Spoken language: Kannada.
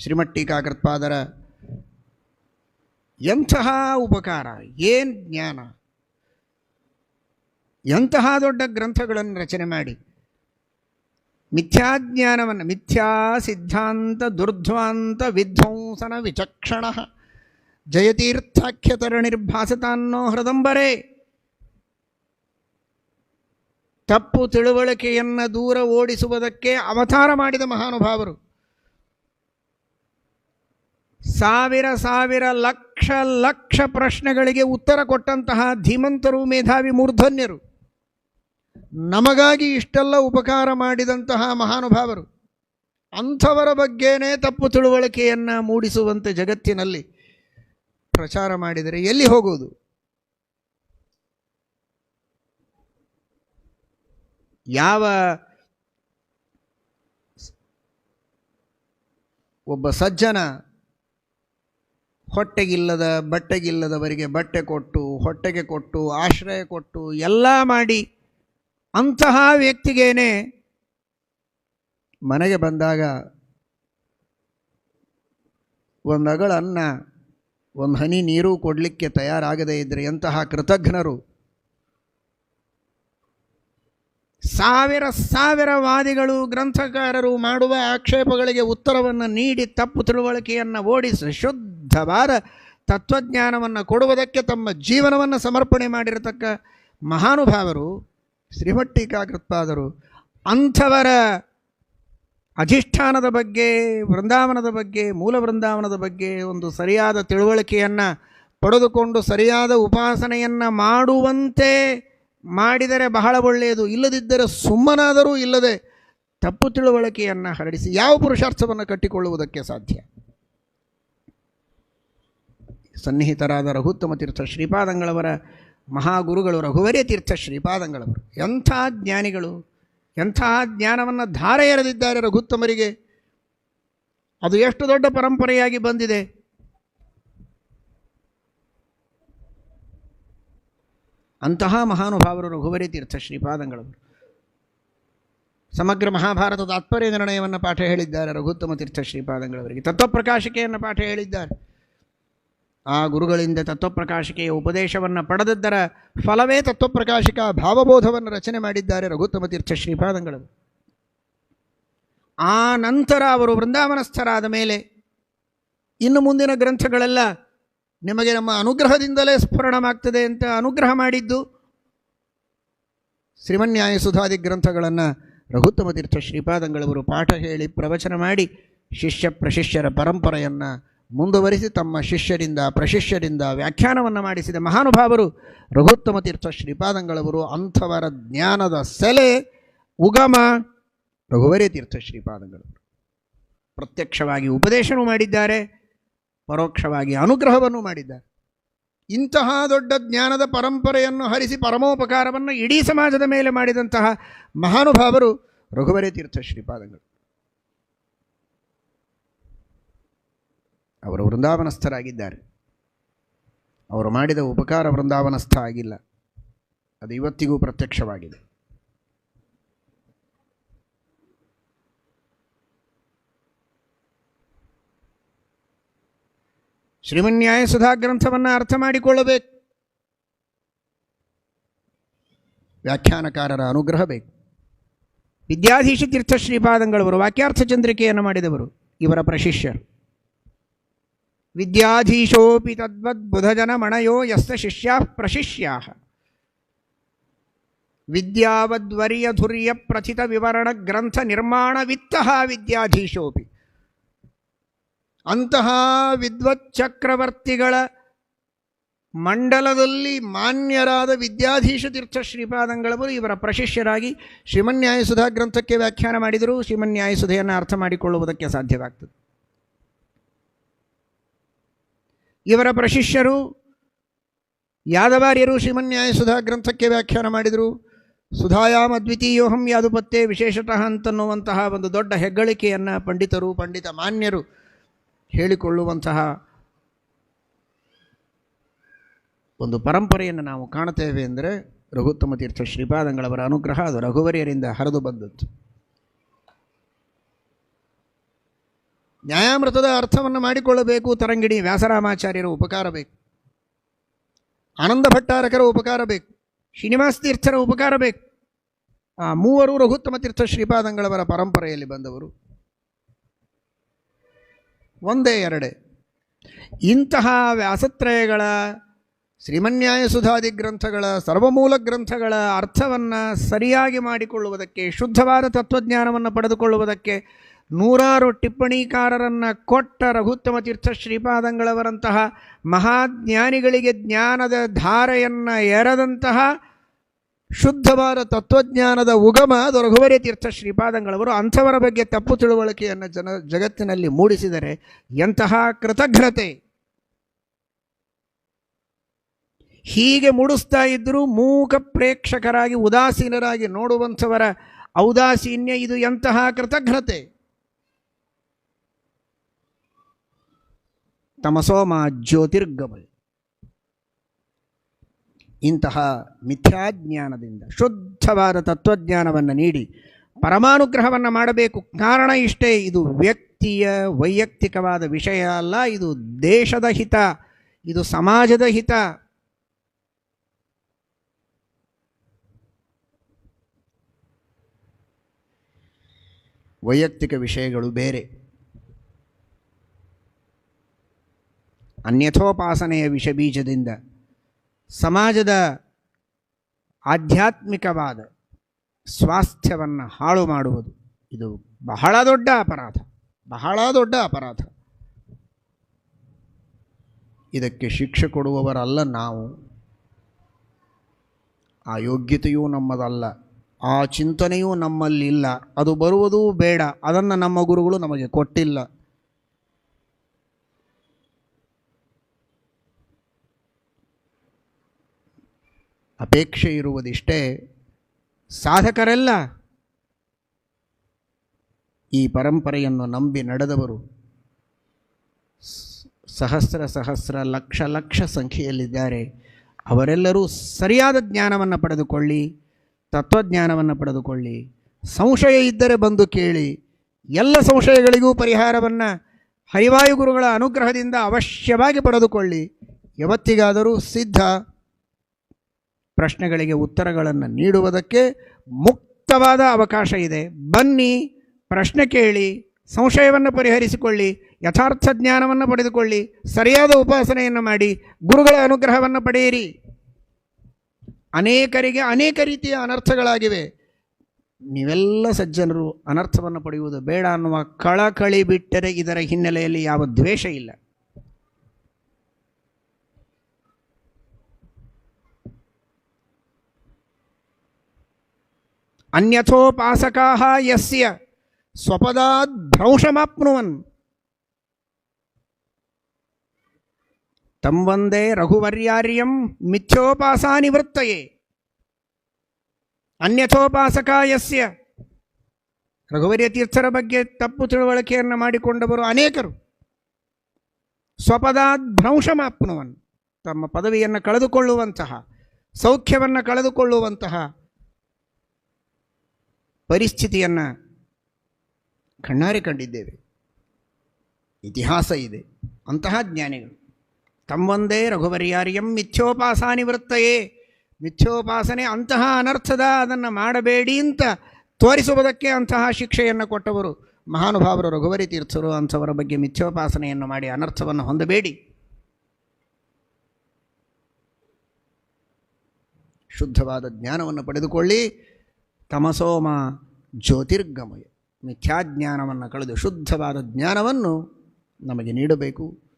ಶ್ರೀಮಟ್ಟೀಕಾಕೃತ್ಪಾದರ ಎಂತಹ ಉಪಕಾರ, ಏನು ಜ್ಞಾನ? ಎಂತಹ ದೊಡ್ಡ ಗ್ರಂಥಗಳನ್ನು ರಚನೆ ಮಾಡಿ, ಮಿಥ್ಯಾಜ್ಞಾನವನ್ನು, ಮಿಥ್ಯಾ ಸಿದ್ಧಾಂತ ದುರ್ಧ್ವಾಂತ ವಿಧ್ವಂಸನ ವಿಚಕ್ಷಣ ಜಯತೀರ್ಥಾಖ್ಯತರಣಿರ್ಭಾಸತಾನ್ನೋ ಹೃದಂಬರೇ. ತಪ್ಪು ತಿಳುವಳಿಕೆಯನ್ನು ದೂರ ಓಡಿಸುವುದಕ್ಕೆ ಅವತಾರ ಮಾಡಿದ ಮಹಾನುಭಾವರು. ಸಾವಿರ ಸಾವಿರ ಲಕ್ಷ ಲಕ್ಷ ಪ್ರಶ್ನೆಗಳಿಗೆ ಉತ್ತರ ಕೊಟ್ಟಂತಹ ಧೀಮಂತರು, ಮೇಧಾವಿ, ಮೂರ್ಧನ್ಯರು. ನಮಗಾಗಿ ಇಷ್ಟೆಲ್ಲ ಉಪಕಾರ ಮಾಡಿದಂತಹ ಮಹಾನುಭಾವರು. ಅಂಥವರ ಬಗ್ಗೆನೇ ತಪ್ಪು ತಿಳುವಳಿಕೆಯನ್ನು ಮೂಡಿಸುವಂತೆ ಜಗತ್ತಿನಲ್ಲಿ ಪ್ರಚಾರ ಮಾಡಿದರೆ ಎಲ್ಲಿ ಹೋಗುವುದು? ಯಾವ ಒಬ್ಬ ಸಜ್ಜನ ಹೊಟ್ಟೆಗಿಲ್ಲದ, ಬಟ್ಟೆಗಿಲ್ಲದವರಿಗೆ ಬಟ್ಟೆ ಕೊಟ್ಟು, ಹೊಟ್ಟೆಗೆ ಕೊಟ್ಟು, ಆಶ್ರಯ ಕೊಟ್ಟು, ಎಲ್ಲ ಮಾಡಿ, ಅಂತಹ ವ್ಯಕ್ತಿಗೇನೆ ಮನೆಗೆ ಬಂದಾಗ ಒಂದು ಅಗಳ ಅನ್ನ, ಒಂದು ಹನಿ ನೀರು ಕೊಡಲಿಕ್ಕೆ ತಯಾರಾಗದೇ ಇದ್ದರೆ ಎಂತಹ ಕೃತಜ್ಞರು? ಸಾವಿರ ಸಾವಿರ ವಾದಿಗಳು, ಗ್ರಂಥಕಾರರು ಮಾಡುವ ಆಕ್ಷೇಪಗಳಿಗೆ ಉತ್ತರವನ್ನು ನೀಡಿ, ತಪ್ಪು ತಿಳುವಳಿಕೆಯನ್ನು ಓಡಿಸಿ ಶುದ್ಧವಾದ ತತ್ವಜ್ಞಾನವನ್ನು ಕೊಡುವುದಕ್ಕೆ ತಮ್ಮ ಜೀವನವನ್ನು ಸಮರ್ಪಣೆ ಮಾಡಿರತಕ್ಕ ಮಹಾನುಭಾವರು ಶ್ರೀಮಟ್ಟಿಕಾಕೃತ್ಪಾದರು ಅಂಥವರ ಅಧಿಷ್ಠಾನದ ಬಗ್ಗೆ, ವೃಂದಾವನದ ಬಗ್ಗೆ, ಮೂಲ ವೃಂದಾವನದ ಬಗ್ಗೆ ಒಂದು ಸರಿಯಾದ ತಿಳುವಳಿಕೆಯನ್ನು ಪಡೆದುಕೊಂಡು ಸರಿಯಾದ ಉಪಾಸನೆಯನ್ನು ಮಾಡುವಂತೆ ಮಾಡಿದರೆ ಬಹಳ ಒಳ್ಳೆಯದು. ಇಲ್ಲದಿದ್ದರೆ ಸುಮ್ಮನಾದರೂ ಇಲ್ಲದೆ ತಪ್ಪು ತಿಳುವಳಿಕೆಯನ್ನು ಹರಡಿಸಿ, ಯಾವ ಪುರುಷಾರ್ಥವನ್ನು ಕಟ್ಟಿಕೊಳ್ಳುವುದಕ್ಕೆ ಸಾಧ್ಯ? ಸನ್ನಿಹಿತರಾದ ರಘುತ್ತಮ ತೀರ್ಥ ಶ್ರೀಪಾದಂಗಳವರ ಮಹಾಗುರುಗಳು, ರಘುವರೇ ತೀರ್ಥ ಶ್ರೀಪಾದಂಗಳವರು. ಎಂಥ ಜ್ಞಾನಿಗಳು, ಎಂಥ ಜ್ಞಾನವನ್ನು ಧಾರೆ ಎರೆದಿದ್ದಾರೆ ರಘುತ್ತಮರಿಗೆ. ಅದು ಎಷ್ಟು ದೊಡ್ಡ ಪರಂಪರೆಯಾಗಿ ಬಂದಿದೆ. ಅಂತಹ ಮಹಾನುಭಾವರು ರಘುವರಿ ತೀರ್ಥ ಶ್ರೀಪಾದಂಗಳವರು. ಸಮಗ್ರ ಮಹಾಭಾರತದ ತಾತ್ಪರ್ಯ ನಿರ್ಣಯವನ್ನು ಪಾಠ ಹೇಳಿದ್ದಾರೆ ರಘುತ್ತಮ ತೀರ್ಥ ಶ್ರೀಪಾದಂಗಳವರಿಗೆ. ತತ್ವಪ್ರಕಾಶಿಕೆಯನ್ನು ಪಾಠ ಹೇಳಿದ್ದಾರೆ. ಆ ಗುರುಗಳಿಂದ ತತ್ವಪ್ರಕಾಶಿಕೆಯ ಉಪದೇಶವನ್ನು ಪಡೆದದ್ದರ ಫಲವೇ ತತ್ವಪ್ರಕಾಶಿಕ ಭಾವಬೋಧವನ್ನು ರಚನೆ ಮಾಡಿದ್ದಾರೆ ರಘುತ್ತಮ ತೀರ್ಥ ಶ್ರೀಪಾದಂಗಳವರು ಆ ನಂತರ ಅವರು ವೃಂದಾವನಸ್ಥರಾದ ಮೇಲೆ ಇನ್ನು ಮುಂದಿನ ಗ್ರಂಥಗಳೆಲ್ಲ ನಿಮಗೆ ನಮ್ಮ ಅನುಗ್ರಹದಿಂದಲೇ ಸ್ಫುರಣವಾಗ್ತದೆ ಅಂತ ಅನುಗ್ರಹ ಮಾಡಿದ್ದು ಶ್ರೀಮನ್ಯಾಯ ಸುಧಾದಿ ಗ್ರಂಥಗಳನ್ನು ರಘುತ್ತಮ ತೀರ್ಥ ಶ್ರೀಪಾದಂಗಳವರು ಪಾಠ ಹೇಳಿ ಪ್ರವಚನ ಮಾಡಿ ಶಿಷ್ಯ ಪ್ರಶಿಷ್ಯರ ಪರಂಪರೆಯನ್ನು ಮುಂದುವರಿಸಿ ತಮ್ಮ ಶಿಷ್ಯರಿಂದ, ಪ್ರಶಿಷ್ಯರಿಂದ ವ್ಯಾಖ್ಯಾನವನ್ನು ಮಾಡಿಸಿದ ಮಹಾನುಭಾವರು ರಘುತ್ತಮ ತೀರ್ಥ ಶ್ರೀಪಾದಂಗಳವರು, ಅಂಥವರ ಜ್ಞಾನದ ಸೆಲೆ ಉಗಮ ರಘುವರೇ ತೀರ್ಥ ಶ್ರೀಪಾದಂಗಳವರು. ಪ್ರತ್ಯಕ್ಷವಾಗಿ ಉಪದೇಶನೂ ಮಾಡಿದ್ದಾರೆ, ಪರೋಕ್ಷವಾಗಿ ಅನುಗ್ರಹವನ್ನು ಮಾಡಿದ್ದಾರೆ. ಇಂತಹ ದೊಡ್ಡ ಜ್ಞಾನದ ಪರಂಪರೆಯನ್ನು ಹರಿಸಿ ಪರಮೋಪಕಾರವನ್ನು ಇಡೀ ಸಮಾಜದ ಮೇಲೆ ಮಾಡಿದಂತಹ ಮಹಾನುಭಾವರು ರಘುವರೇ ತೀರ್ಥ ಶ್ರೀಪಾದಂಗಳು ಅವರು ವೃಂದಾವನಸ್ಥರಾಗಿದ್ದಾರೆ. ಅವರು ಮಾಡಿದ ಉಪಕಾರ ವೃಂದಾವನಸ್ಥ ಆಗಿಲ್ಲ. ಅದು ಇವತ್ತಿಗೂ ಪ್ರತ್ಯಕ್ಷವಾಗಿದೆ. ಶ್ರೀಮನ್ಯಾಯ ಸುಧಾ ಗ್ರಂಥವನ್ನು ಅರ್ಥ ಮಾಡಿಕೊಳ್ಳಬೇಕು. ವ್ಯಾಖ್ಯಾನಕಾರರ ಅನುಗ್ರಹ ಬೇಕು. ವಿದ್ಯಾಧೀಶ ತೀರ್ಥ ಶ್ರೀಪಾದಂಗಳವರು ವಾಕ್ಯಾರ್ಥ ಚಂದ್ರಿಕೆಯನ್ನು ಮಾಡಿದವರು, ಇವರ ಪ್ರಶಿಷ್ಯರು. ವಿದ್ಯಾಧೀಶೋಪಿ ತದ್ವದ್ ಬುಧಜನ ಮಣಯೋ ಯಸ್ತ ಶಿಷ್ಯಾ ಪ್ರಶಿಷ್ಯಾ. ವಿದ್ಯಾವದ್ವರ್ಯಧುರ್ಯ ಪ್ರಥಿತ ವಿವರಣ ಗ್ರಂಥ ನಿರ್ಮಾಣ ವಿತ್ತ ವಿದ್ಯಾಧೀಶೋಪಿ. ಅಂತಹ ವಿದ್ವತ್ ಚಕ್ರವರ್ತಿಗಳ ಮಂಡಲದಲ್ಲಿ ಮಾನ್ಯರಾದ ವಿದ್ಯಾಧೀಶ ತೀರ್ಥ ಶ್ರೀಪಾದಂಗಳವರು ಇವರ ಪ್ರಶಿಷ್ಯರಾಗಿ ಶ್ರೀಮನ್ಯಾಯಸುಧಾ ಗ್ರಂಥಕ್ಕೆ ವ್ಯಾಖ್ಯಾನ ಮಾಡಿದರೂ. ಶ್ರೀಮನ್ಯಾಯಸುಧೆಯನ್ನು ಅರ್ಥ ಮಾಡಿಕೊಳ್ಳುವುದಕ್ಕೆ ಸಾಧ್ಯವಾಗ್ತದೆ. ಇವರ ಪ್ರಶಿಷ್ಯರು ಯಾದವಾರ್ಯರು ಶ್ರೀಮನ್ಯಾಯಸುಧಾ ಗ್ರಂಥಕ್ಕೆ ವ್ಯಾಖ್ಯಾನ ಮಾಡಿದರು. ಸುಧಾಯಾಮ ಅದ್ವಿತೀಯೋಹಂ ಯಾದುಪತ್ತೆ ವಿಶೇಷತಃ ಅಂತನ್ನುವಂತಹ ಒಂದು ದೊಡ್ಡ ಹೆಗ್ಗಳಿಕೆಯನ್ನು ಪಂಡಿತರು, ಪಂಡಿತ ಮಾನ್ಯರು ಹೇಳಿಕೊಳ್ಳುವಂತಹ ಒಂದು ಪರಂಪರೆಯನ್ನು ನಾವು ಕಾಣುತ್ತೇವೆ. ಅಂದರೆ ರಘುತ್ತಮ ತೀರ್ಥ ಶ್ರೀಪಾದಂಗಳವರ ಅನುಗ್ರಹ ಅದು ರಘುವರಿಯರಿಂದ ಹರಿದು ಬಂದದ್ದು. ನ್ಯಾಯಾಮೃತದ ಅರ್ಥವನ್ನು ಮಾಡಿಕೊಳ್ಳಬೇಕು. ತರಂಗಿಣಿ ವ್ಯಾಸರಾಮಾಚಾರ್ಯರ ಉಪಕಾರ ಬೇಕು. ಆನಂದ ಭಟ್ಟಾರಕರ ಉಪಕಾರ ಬೇಕು. ಶ್ರೀನಿವಾಸ ತೀರ್ಥರ ಉಪಕಾರ ಬೇಕು. ಆ ಮೂವರು ರಘುತ್ತಮ ತೀರ್ಥ ಶ್ರೀಪಾದಂಗಳವರ ಪರಂಪರೆಯಲ್ಲಿ ಬಂದವರು. ಒಂದೇ ಎರಡೇ. ಇಂತಹ ವ್ಯಾಸತ್ರಯಗಳ, ಶ್ರೀಮನ್ಯಾಯ ಸುಧಾದಿ ಗ್ರಂಥಗಳ, ಸರ್ವಮೂಲ ಗ್ರಂಥಗಳ ಅರ್ಥವನ್ನು ಸರಿಯಾಗಿ ಮಾಡಿಕೊಳ್ಳುವುದಕ್ಕೆ, ಶುದ್ಧವಾದ ತತ್ವಜ್ಞಾನವನ್ನು ಪಡೆದುಕೊಳ್ಳುವುದಕ್ಕೆ ನೂರಾರು ಟಿಪ್ಪಣಿಕಾರರನ್ನು ಕೊಟ್ಟ ರಘುತ್ತಮ ತೀರ್ಥ ಶ್ರೀಪಾದಂಗಳವರಂತಹ ಮಹಾಜ್ಞಾನಿಗಳಿಗೆ ಜ್ಞಾನದ ಧಾರೆಯನ್ನು ಎರದಂತಹ ಶುದ್ಧವಾದ ತತ್ವಜ್ಞಾನದ ಉಗಮ ರಘುವರಿ ತೀರ್ಥ ಶ್ರೀಪಾದಂಗಳವರು ಅಂಥವರ ಬಗ್ಗೆ ತಪ್ಪು ತಿಳುವಳಿಕೆಯನ್ನು ಜನ ಜಗತ್ತಿನಲ್ಲಿ ಮೂಡಿಸಿದರೆ ಎಂತಹ ಕೃತಜ್ಞತೆ. ಹೀಗೆ ಮೂಡಿಸ್ತಾ ಇದ್ದರೂ ಮೂಕ ಪ್ರೇಕ್ಷಕರಾಗಿ, ಉದಾಸೀನರಾಗಿ ನೋಡುವಂಥವರ ಔದಾಸೀನ್ಯ ಇದು ಎಂತಹ ಕೃತಜ್ಞತೆ. ತಮಸೋಮ ಜ್ಯೋತಿರ್ಗಮಯ ಇಂತಹ ಮಿಥ್ಯಾಜ್ಞಾನದಿಂದ, ಶುದ್ಧವಾದ ತತ್ವಜ್ಞಾನವನ್ನು ನೀಡಿ ಪರಮಾನುಗ್ರಹವನ್ನು ಮಾಡಬೇಕು. ಕಾರಣ ಇಷ್ಟೇ, ಇದು ವ್ಯಕ್ತಿಯ ವೈಯಕ್ತಿಕವಾದ ವಿಷಯ ಅಲ್ಲ, ಇದು ದೇಶದ ಹಿತ, ಇದು ಸಮಾಜದ ಹಿತ. ವೈಯಕ್ತಿಕ ವಿಷಯಗಳು ಬೇರೆ. ಅನ್ಯಥೋಪಾಸನೆಯ ವಿಷಬೀಜದಿಂದ ಸಮಾಜದ ಆಧ್ಯಾತ್ಮಿಕವಾದ ಸ್ವಾಸ್ಥ್ಯವನ್ನು ಹಾಳು ಮಾಡುವುದು. ಇದು ಬಹಳ ದೊಡ್ಡ ಅಪರಾಧ. ಬಹಳ ದೊಡ್ಡ ಅಪರಾಧ. ಇದಕ್ಕೆ ಶಿಕ್ಷೆ ಕೊಡುವವರಲ್ಲ ನಾವು. ಆ ಯೋಗ್ಯತೆಯೂ ನಮ್ಮದಲ್ಲ. ಆ ಚಿಂತನೆಯೂ ನಮ್ಮಲ್ಲಿಲ್ಲ. ಅದು ಬರುವುದೂ ಬೇಡ. ಅದನ್ನು ನಮ್ಮ ಗುರುಗಳು ನಮಗೆ ಕೊಟ್ಟಿಲ್ಲ. ಅಪೇಕ್ಷೆ ಇರುವುದಿಷ್ಟೇ ಸಾಧಕರೆಲ್ಲ. ಈ ಪರಂಪರೆಯನ್ನು ನಂಬಿ ನಡೆದವರು ಸಹಸ್ರ ಸಹಸ್ರ ಲಕ್ಷ ಲಕ್ಷ ಸಂಖ್ಯೆಯಲ್ಲಿದ್ದಾರೆ. ಅವರೆಲ್ಲರೂ ಸರಿಯಾದ ಜ್ಞಾನವನ್ನು ಪಡೆದುಕೊಳ್ಳಿ, ತತ್ವಜ್ಞಾನವನ್ನು ಪಡೆದುಕೊಳ್ಳಿ. ಸಂಶಯ ಇದ್ದರೆ ಬಂದು ಕೇಳಿ. ಎಲ್ಲ ಸಂಶಯಗಳಿಗೂ ಪರಿಹಾರವನ್ನು ಹರಿವಾಯು ಗುರುಗಳ ಅನುಗ್ರಹದಿಂದ ಅವಶ್ಯವಾಗಿ ಪಡೆದುಕೊಳ್ಳಿ. ಯಾವತ್ತಿಗಾದರೂ ಸಿದ್ಧ ಪ್ರಶ್ನೆಗಳಿಗೆ ಉತ್ತರಗಳನ್ನು ನೀಡುವುದಕ್ಕೆ ಮುಕ್ತವಾದ ಅವಕಾಶ ಇದೆ. ಬನ್ನಿ, ಪ್ರಶ್ನೆ ಕೇಳಿ, ಸಂಶಯವನ್ನು ಪರಿಹರಿಸಿಕೊಳ್ಳಿ, ಯಥಾರ್ಥ ಜ್ಞಾನವನ್ನು ಪಡೆದುಕೊಳ್ಳಿ, ಸರಿಯಾದ ಉಪಾಸನೆಯನ್ನು ಮಾಡಿ, ಗುರುಗಳ ಅನುಗ್ರಹವನ್ನು ಪಡೆಯಿರಿ. ಅನೇಕರಿಗೆ ಅನೇಕ ರೀತಿಯ ಅನರ್ಥಗಳಾಗಿವೆ. ನೀವೆಲ್ಲ ಸಜ್ಜನರು ಅನರ್ಥವನ್ನು ಪಡೆಯುವುದು ಬೇಡ ಅನ್ನುವ ಕಳಕಳಿ ಬಿಟ್ಟರೆ ಇದರ ಹಿನ್ನೆಲೆಯಲ್ಲಿ ಯಾವ ದ್ವೇಷ ಇಲ್ಲ. ಅನ್ಯಥೋಪಾಸಕಾ ಯಸ್ಯ ಸ್ವಪದಾದ್ ಭ್ರಂಶಮಾಪ್ನುವನ್ ತಂ ವಂದೇ ರಘುವರ್ಯಾರ್ಯಂ ಮಿಥ್ಯೋಪಾಸಾ ನಿವೃತ್ತಯೇ ಅನ್ಯಥೋಪಾಸಕ ಯಸ್ಯ ರಘುವರ್ಯ ತೀರ್ಥರ ಬಗ್ಗೆ ತಪ್ಪು ತಿಳುವಳಿಕೆಯನ್ನು ಮಾಡಿಕೊಂಡವರು ಅನೇಕರು ಸ್ವಪದಾದ್ ಭ್ರಂಶಮಾಪ್ನುವನ್ ತಮ್ಮ ಪದವಿಯನ್ನು ಕಳೆದುಕೊಳ್ಳುವಂತಹ ಸೌಖ್ಯವನ್ನು ಕಳೆದುಕೊಳ್ಳುವಂತಹ ಪರಿಸ್ಥಿತಿಯನ್ನು ಕಣ್ಣಾರೆ ಕಂಡಿದ್ದೇವೆ. ಇತಿಹಾಸ ಇದೆ. ಅಂತಹ ಜ್ಞಾನಿಗಳು. ತಮ್ಮೊಂದೇ ರಘುವರ್ಯಾರ್ಯಂ ಮಿಥ್ಯೋಪಾಸ ನಿವೃತ್ತಯೇ. ಮಿಥ್ಯೋಪಾಸನೆ ಅಂತಹ ಅನರ್ಥದ, ಅದನ್ನು ಮಾಡಬೇಡಿ ಅಂತ ತೋರಿಸುವುದಕ್ಕೆ ಅಂತಹ ಶಿಕ್ಷೆಯನ್ನು ಕೊಟ್ಟವರು ಮಹಾನುಭಾವರು ರಘುವರಿ ತೀರ್ಥರು ಅಂಥವರ ಬಗ್ಗೆ ಮಿಥ್ಯೋಪಾಸನೆಯನ್ನು ಮಾಡಿ ಅನರ್ಥವನ್ನು ಹೊಂದಬೇಡಿ. ಶುದ್ಧವಾದ ಜ್ಞಾನವನ್ನು ಪಡೆದುಕೊಳ್ಳಿ. ತಮಸೋಮ ಜ್ಯೋತಿರ್ಗಮಯ. ಮಿಥ್ಯಾಜ್ಞಾನವನ್ನು ಕಳೆದು ಶುದ್ಧವಾದ ಜ್ಞಾನವನ್ನು ನಮಗೆ ನೀಡಬೇಕು.